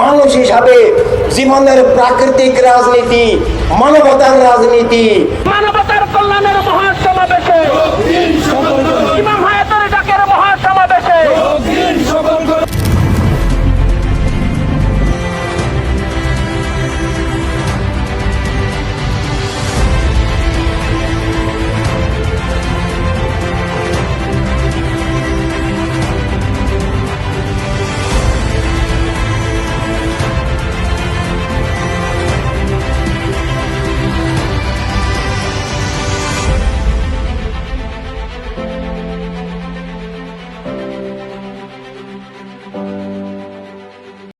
মানুষ হিসাবে জীবনের প্রাকৃতিক রাজনীতি মানবতার রাজনীতি। মানবতা